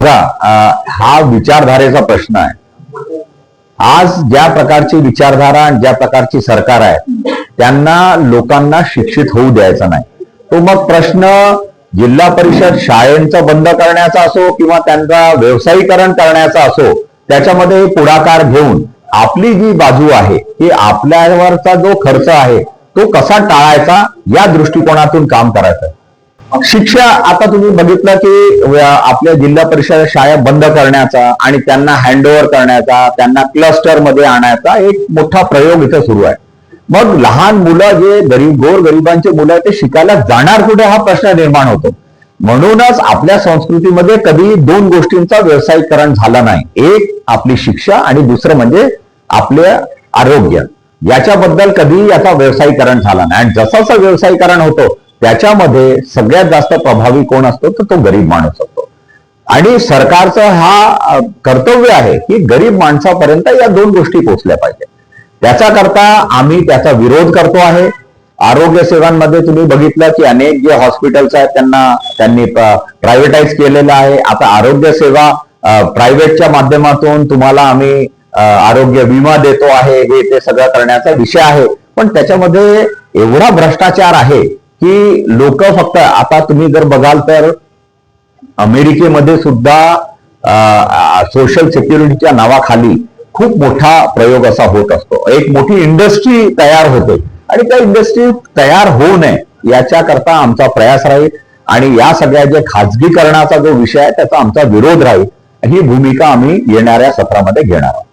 बघा, हा विचारधारेचा प्रश्न आहे. आज ज्या प्रकारची विचारधारा आणि ज्या प्रकारची सरकार आहे त्यांना लोकांना शिक्षित होऊ द्यायचा नाही. तो मग प्रश्न जिल्हा परिषद शाळेंचा बंद करण्याचा असो किंवा त्यांचा व्यवसायीकरण करण्याचा असो त्याच्यामध्ये पुढाकार घेऊन आपली जी बाजू आहे की आपल्यावरचा जो खर्च आहे तो कसा टाळायचा या दृष्टिकोनातून काम करायचं. शिक्षा आता तुम्ही बघितलं की आपल्या जिल्हा परिषद शाळा बंद करण्याचा आणि त्यांना हँडओव्हर करण्याचा त्यांना क्लस्टरमध्ये आणायचा एक मोठा प्रयोग इथं सुरू आहे. मग लहान मुलं जे गरीब गोर गरिबांचे मुलं आहेत ते शिकायला जाणार कुठे हा प्रश्न निर्माण होतो? म्हणूनच आपल्या संस्कृतीमध्ये कधी दोन गोष्टींचा व्यवसायीकरण झाला नाही. एक आपली शिक्षा आणि दुसरं म्हणजे आपले आरोग्य. याच्याबद्दल कधी याचा व्यवसायीकरण झाला नाही. आणि जसं जसं व्यवसायीकरण होतं त्याच्यामध्ये सगळ्यात जास्त प्रभावी कोण असतो तर तो गरीब माणूस असतो. आणि सरकारचं हा कर्तव्य आहे की गरीब माणसापर्यंत या दोन गोष्टी पोहोचल्या पाहिजे. त्याचा करता आम्ही त्याचा विरोध करतो आहे. आरोग्य सेवांमध्ये तुम्ही बघितलं की अनेक जे हॉस्पिटल्स आहेत त्यांना त्यांनी प्रायव्हेटाईज केलेलं आहे. आता आरोग्य सेवा प्रायव्हेटच्या माध्यमातून तुम्हाला आम्ही आरोग्य विमा देतो आहे. हे ते सगळं करण्याचा विषय आहे. पण त्याच्यामध्ये एवढा भ्रष्टाचार आहे की लोक फक्त आता तुम्ही जर बघाल तर अमेरिकेमध्ये सुद्धा सोशल सिक्युरिटीच्या नावाखाली खूप मोठा प्रयोग असा होत असतो. एक मोठी इंडस्ट्री तयार होते. आणि त्या इंडस्ट्री तयार होऊ नये याच्याकरता आमचा प्रयास राहील. आणि या सगळ्या जे खाजगीकरणाचा जो विषय आहे त्याचा आमचा विरोध राहील. ही भूमिका आम्ही येणाऱ्या सत्रामध्ये घेणार आहोत.